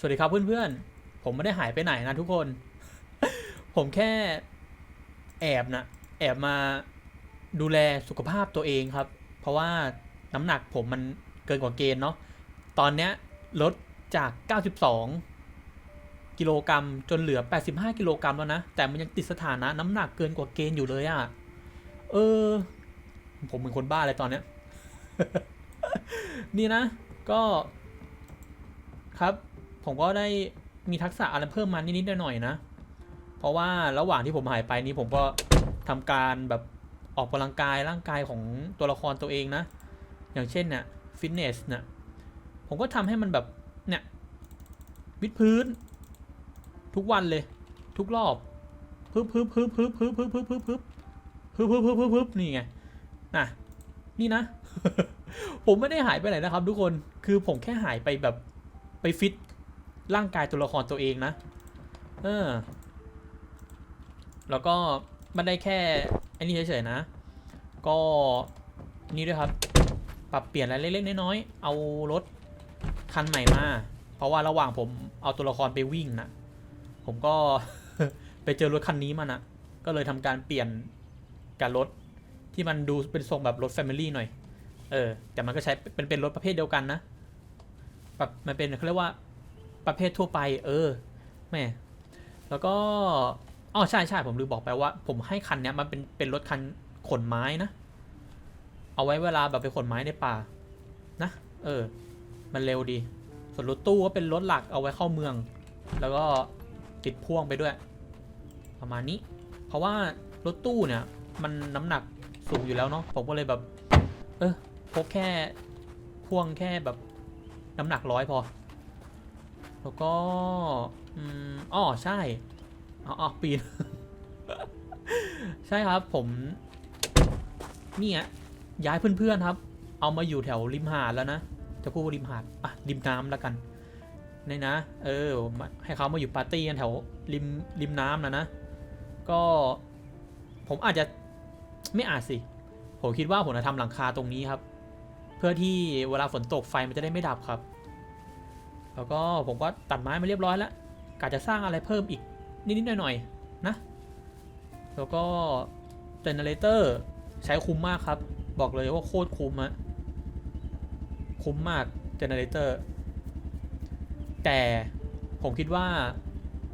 สวัสดีครับเพื่อนๆ ผมไม่ได้หายไปไหนนะทุกคน ผมแค่แอบนะแอบมาดูแลสุขภาพตัวเองครับ เพราะว่าน้ำหนักผมมันเกินกว่าเกณฑ์เนาะ ตอนเนี้ยลดจาก 92 กิโลกรัมจนเหลือ 85 กิโลกรัมแล้วนะ แต่มันยังติดสถานะน้ำหนักเกินกว่าเกณฑ์อยู่เลยอะ่ะ เออ ผมเหมือนคนบ้าเลยตอนเนี้ย นี่นะ ก็ครับ ผมก็ได้มีทักษะอะไรเพิ่มมานิดๆหน่อยๆนะ เพราะว่าระหว่างที่ผมหายไปนี้ผมก็ทำการแบบออกกำลังกายร่างกายของตัวละครตัวเองนะ อย่างเช่นเนี่ยฟิตเนสเนี่ยผมก็ทำให้มันแบบเนี่ยวิดพื้น ทุกวันเลย ทุกรอบพึบพึบพึบพึบพึบพึบพึบพึบพึบพึบพึบพึบพึบพึบนี่ไงน่ะนี่นะ ผมไม่ได้หายไปไหนนะครับ ทุกคนคือผมแค่หายไปแบบไปฟิต ร่างกายตัวละครตัวเองนะ เออ แล้วก็มันได้แค่ไอ้นี่เฉยๆนะ ก็นี่ด้วยครับ ปรับเปลี่ยนอะไรเล็กๆน้อยๆเอารถคันใหม่มา เพราะว่าระหว่างผมเอาตัวละครไปวิ่งนะผมก็ไปเจอรถคันนี้มานะก็เลยทำการเปลี่ยนการรถที่มันดูเป็นทรงแบบรถแฟมิลี่หน่อย เออ แต่มันก็ใช้เป็นเป็นรถประเภทเดียวกันนะแบบมันเป็นเขาเรียกว่า ประเภททั่วไป เออแม่แล้วก็อ๋อใช่ใช่ผมลืมบอกไปว่า ผมให้คันเนี้ยมันเป็นเป็นรถคันขนไม้นะ เอาไว้เวลาแบบไปขนไม้ในป่า นะ เออ มันเร็วดี ส่วนรถตู้ก็เป็นรถหลักเอาไว้เข้าเมือง แล้วก็ติดพ่วงไปด้วย ประมาณนี้ เพราะว่ารถตู้เนี่ย มันน้ำหนักสูงอยู่แล้วเนาะผมก็เลยแบบ เออพกแค่พ่วงแค่แบบน้ำหนักร้อยพอ แล้วก็อ๋อใช่อ๋ออ๋อปีน ใช่ครับผมนี่ยย้ายเพื่อนๆครับ เอามาอยู่แถวริมหาดแล้วนะ จะพูดว่าริมหาดอะริมน้ำแล้วกันนี่นะ เออมาให้เขามาอยู่ปาร์ตี้กันแถวริมริมน้ำนะนะ ก็ผมอาจจะไม่อาจสิ ผมคิดว่าผมจะทำหลังคาตรงนี้ครับ เพื่อที่เวลาฝนตกไฟมันจะได้ไม่ดับครับ แล้วก็ผมก็ตัดไม้มาเรียบร้อยแล้วกะจะสร้างอะไรเพิ่มอีกนิดๆหน่อยๆนะ แล้วก็เจเนเรเตอร์ใช้คุ้มมากครับ บอกเลยว่าโคตรคุ้มอะคุ้มมากเจเนเรเตอร์แต่ผมคิดว่า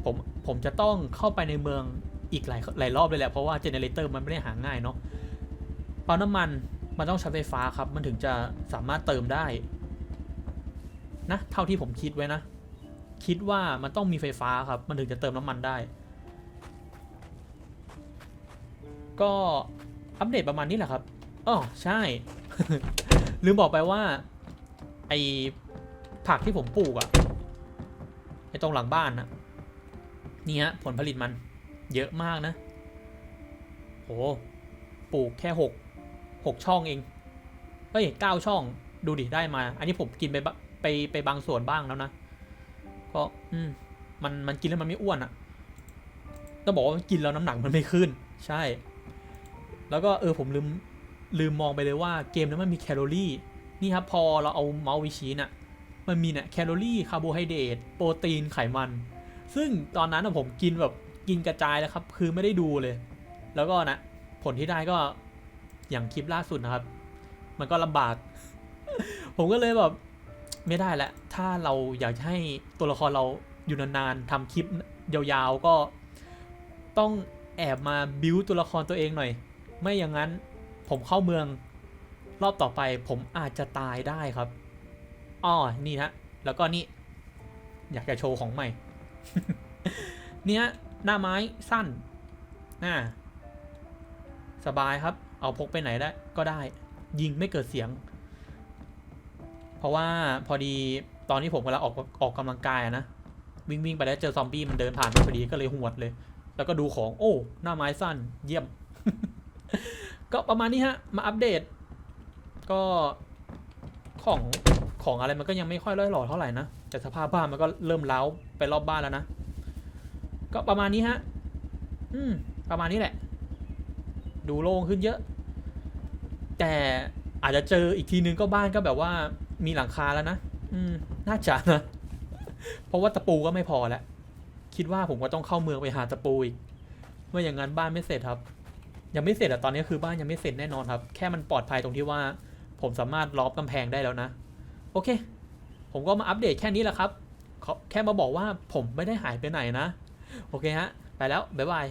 ผมผมจะต้องเข้าไปในเมืองอีกหลายหลายรอบเลยแหละเพราะว่าเจเนเรเตอร์มันไม่ได้หาง่ายเนาะปั๊มน้ำมันมันต้องใช้ไฟฟ้าครับ มันถึงจะสามารถเติมได้ นะเท่าที่ผมคิดไว้นะ คิดว่ามันต้องมีไฟฟ้าครับ มันถึงจะเติมน้ำมันได้ ก็อัปเดตประมาณนี้แหละครับอ๋อใช่ ลืมบอกไปว่า ไอผักที่ผมปลูกอะไอตรงหลังบ้านนะนี่ฮะผลผลิตมัน เยอะมากนะโหปลูกแค่หกหกช่องเองเอ้ยเก้าช่องดูดิได้มา อันนี้ผมกินไปบะ ไปไปบางส่วนบ้างแล้วนะก็อืมมันมันกินแล้วมันไม่อ้วนอะต้องบอกว่ากินแล้วน้ำหนักมันไม่ขึ้น ใช่ แล้วก็เออผมลืมลืมมองไปเลยว่าเกมนั้นมันมีแคลอรี่ นี่ครับพอเราเอาเมาส์วิชีน่ะ มันมีเนี่ยแคลอรี่คาร์โบไฮเดรตโปรตีนไขมัน ซึ่งตอนนั้นผมกินแบบกินกระจายแล้วครับ คือไม่ได้ดูเลย แล้วก็นะผลที่ได้ก็อย่างคลิปล่าสุดนะครับ มันก็ลำบาก ผมก็เลยแบบ ไม่ได้แล้วถ้าเราอยากให้ตัวละครเราอยู่นานๆทำคลิปยาวๆก็ต้องแอบมาบิวตัวละครตัวเองหน่อย ไม่อย่างนั้นผมเข้าเมืองรอบต่อไปผมอาจจะตายได้ครับอ้อนี่ฮะ แล้วก็นี่ อยากจะโชว์ของใหม่ เนี่ยหน้าไม้สั้นน่าสบายครับ เอาพกไปไหนได้ก็ได้ ยิงไม่เกิดเสียง ราะว่าพอดีตอนที่ผมกำลังออกออกกำลังกายอะนะ วิ่งวิ่งไปแล้วเจอซอมบี้มันเดินผ่านมาพอดีก็เลยหวดเลย แล้วก็ดูของโอ้ หน้าไม้สั้น เยี่ยม ก็ประมาณนี้ฮะ มาอัปเดต ก็ของของอะไรมันก็ยังไม่ค่อยร่อยหล่อเท่าไหร่นะ แต่สภาพบ้านมันก็เริ่มเล้าไปรอบบ้านแล้วนะ ก็ประมาณนี้ฮะ อืม ประมาณนี้แหละ ดูโล่งขึ้นเยอะ แต่อาจจะเจออีกทีนึงก็บ้านก็แบบว่า มีหลังคาแล้วนะอืมน่าจะนะ เพราะว่าตะปูก็ไม่พอแล้ว คิดว่าผมก็ต้องเข้าเมืองไปหาตะปูอีกไม่อย่างนั้นบ้านไม่เสร็จครับ ยังไม่เสร็จอะตอนนี้คือบ้านยังไม่เสร็จแน่นอนครับ แค่มันปลอดภัยตรงที่ว่า ผมสามารถล้อมกำแพงได้แล้วนะ โอเค ผมก็มาอัปเดตแค่นี้แหละครับ แค่มาบอกว่าผมไม่ได้หายไปไหนนะ โอเคฮะ ไปแล้ว บ๊ายบาย